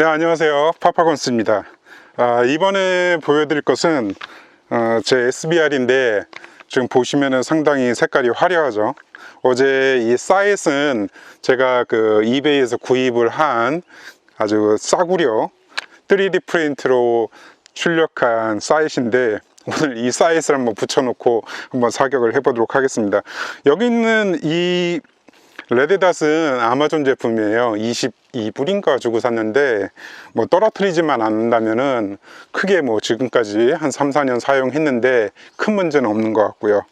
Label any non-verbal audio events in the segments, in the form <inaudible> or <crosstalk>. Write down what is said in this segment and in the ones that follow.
네, 안녕하세요. 파파건스입니다. 아, 이번에 보여드릴 것은 어, 제 SBR인데 지금 보시면은 상당히 색깔이 화려하죠. 어제 이 사이트는 제가 그 이베이에서 구입을 한 아주 싸구려 3D 프린트로 출력한 사이트인데 오늘 이 사이트를 한번 붙여놓고 한번 사격을 해보도록 하겠습니다. 여기 있는 이 레드닷은 아마존 제품이에요. 22불인가 주고 샀는데 뭐 떨어뜨리지만 않는다면은 크게 뭐 지금까지 한 3, 4년 사용했는데 큰 문제는 없는 것 같고요.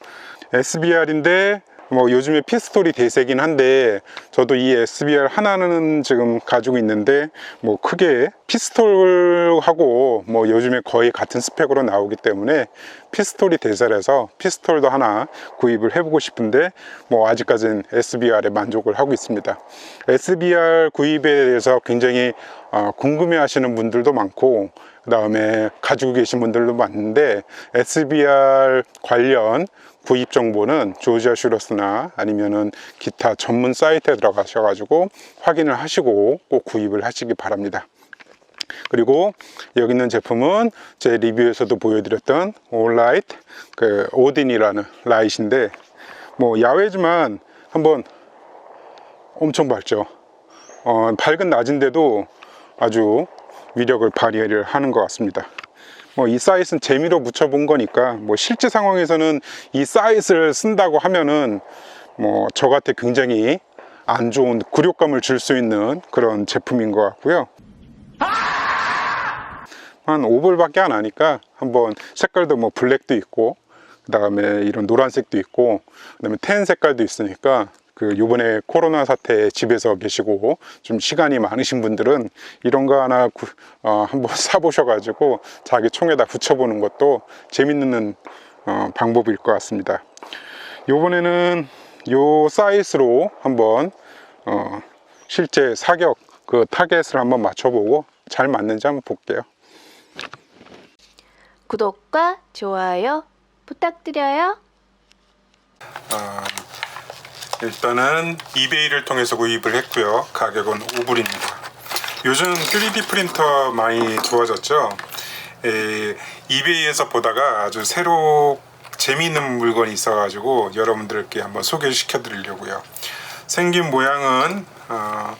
SBR인데 뭐 요즘에 피스톨이 대세긴 한데 저도 이 SBR 하나는 지금 가지고 있는데 뭐 크게 피스톨하고 뭐 요즘에 거의 같은 스펙으로 나오기 때문에 피스톨이 대세라서 피스톨도 하나 구입을 해보고 싶은데 뭐 아직까지는 SBR에 만족을 하고 있습니다. SBR 구입에 대해서 굉장히 어, 궁금해 하시는 분들도 많고 그 다음에 가지고 계신 분들도 많은데 SBR 관련 구입 정보는 조지아 슈러스나 아니면은 기타 전문 사이트에 들어가셔 가지고 확인을 하시고 꼭 구입을 하시기 바랍니다. 그리고 여기 있는 제품은 제 리뷰에서도 보여드렸던 올라이트 그 오딘이라는 라이트인데 뭐 야외지만 한번 엄청 밝죠. 어, 밝은 낮인데도 아주 위력을 발휘를 하는 것 같습니다. 뭐 이 사이트는 재미로 붙여본 거니까 뭐 실제 상황에서는 이 사이트를 쓴다고 하면은 뭐 저한테 굉장히 안 좋은 굴욕감을 줄 수 있는 그런 제품인 것 같고요. 한 5불밖에 안 하니까 한번 색깔도 뭐 블랙도 있고 그 다음에 이런 노란색도 있고 그 다음에 텐 색깔도 있으니까 그 요번에 코로나 사태 집에서 계시고 좀 시간이 많으신 분들은 이런 거 하나 구, 어, 한번 <laughs> 사보셔가지고 자기 총에다 붙여보는 것도 재밌는 어, 방법일 것 같습니다. 요번에는 요 사이즈로 한번 어, 실제 사격 그 타겟을 한번 맞춰보고 잘 맞는지 한번 볼게요. 구독과 좋아요 부탁드려요. 아, 일단은 이베이를 통해서 구입을 했고요. 가격은 5불입니다. 요즘 3D 프린터 많이 좋아졌죠. 에, 이베이에서 보다가 아주 새로 재미있는 물건이 있어가지고 여러분들께 한번 소개시켜 드리려고요. 생긴 모양은 어,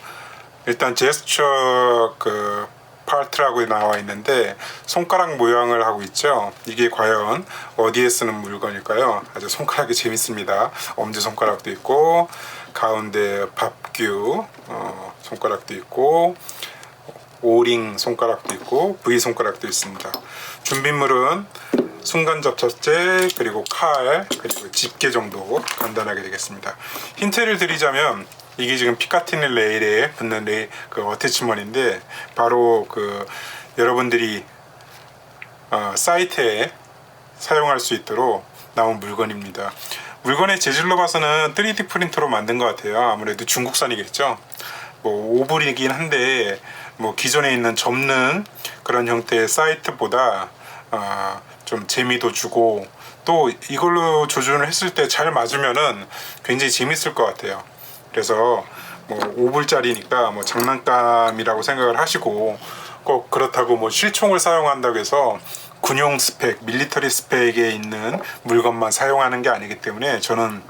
일단 제스처 그 파트라고 나와 있는데 손가락 모양을 하고 있죠. 이게 과연 어디에 쓰는 물건일까요? 아주 손가락이 재밌습니다. 엄지 손가락도 있고 가운데 밥규 어, 손가락도 있고 오링 손가락도 있고 V 손가락도 있습니다. 준비물은 순간 접착제 그리고 칼 그리고 집게 정도 간단하게 되겠습니다. 힌트를 드리자면 이게 지금 피카티니 레일에 붙는 레일 그 어태치먼인데 바로 그 여러분들이 어, 사이트에 사용할 수 있도록 나온 물건입니다. 물건의 재질로 봐서는 3D 프린터로 만든 것 같아요. 아무래도 중국산이겠죠. 뭐 오불이긴 한데 뭐 기존에 있는 접는 그런 형태의 사이트보다 어, 좀 재미도 주고 또 이걸로 조준을 했을 때 잘 맞으면은 굉장히 재밌을 것 같아요. 그래서 뭐 5불짜리니까 뭐 장난감이라고 생각을 하시고 꼭 그렇다고 뭐 실총을 사용한다고 해서 군용 스펙, 밀리터리 스펙에 있는 물건만 사용하는 게 아니기 때문에 저는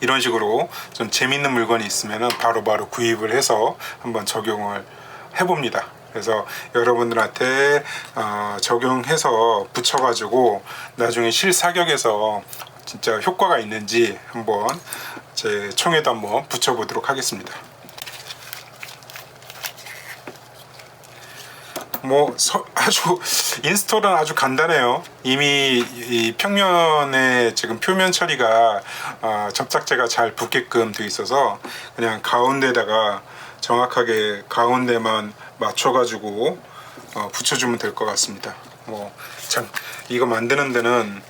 이런 식으로 좀 재밌는 물건이 있으면 바로바로 바로 구입을 해서 한번 적용을 해봅니다. 그래서 여러분들한테 어, 적용해서 붙여가지고 나중에 실사격에서 진짜 효과가 있는지 한번 제 총에도 한번 붙여보도록 하겠습니다. 뭐 서, 아주 인스톨은 아주 간단해요. 이미 이 평면에 지금 표면 처리가 어, 접착제가 잘 붙게끔 돼 있어서 그냥 가운데다가 정확하게 가운데만 맞춰가지고 어, 붙여주면 될 것 같습니다. 뭐 참 이거 만드는 데는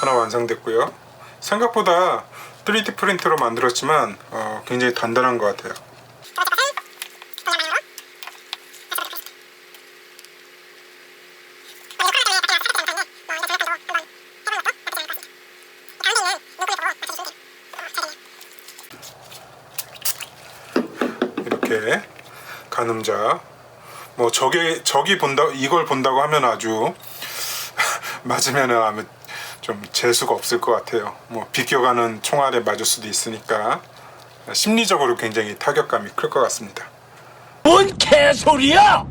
하나 완성됐고요. 생각보다 3D 프린터로 만들었지만 어, 굉장히 단단한 것 같아요. 이렇게 가늠자 뭐 저게 저기 본다 이걸 본다고 하면 아주 <laughs> 맞으면은 아마 좀 재수가 없을 것 같아요. 뭐 비껴가는 총알에 맞을 수도 있으니까 심리적으로 굉장히 타격감이 클 것 같습니다. 뭔 개소리야!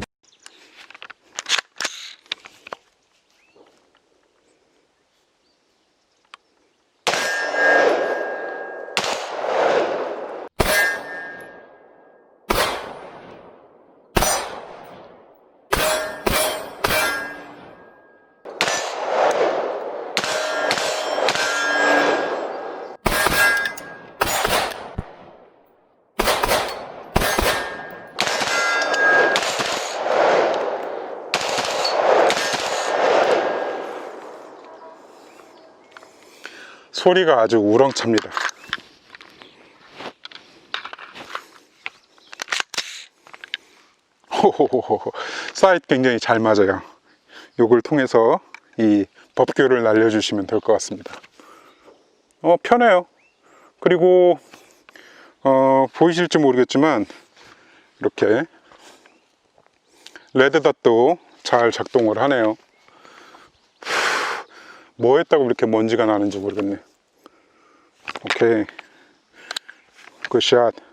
소리가 아주 우렁찹니다. 사이트 굉장히 잘 맞아요. 요걸 통해서 이 법규를 날려주시면 될 것 같습니다. 어 편해요. 그리고 어 보이실지 모르겠지만 이렇게 레드닷도 잘 작동을 하네요. 뭐 했다고 이렇게 먼지가 나는지 모르겠네. 오케이. 굿샷.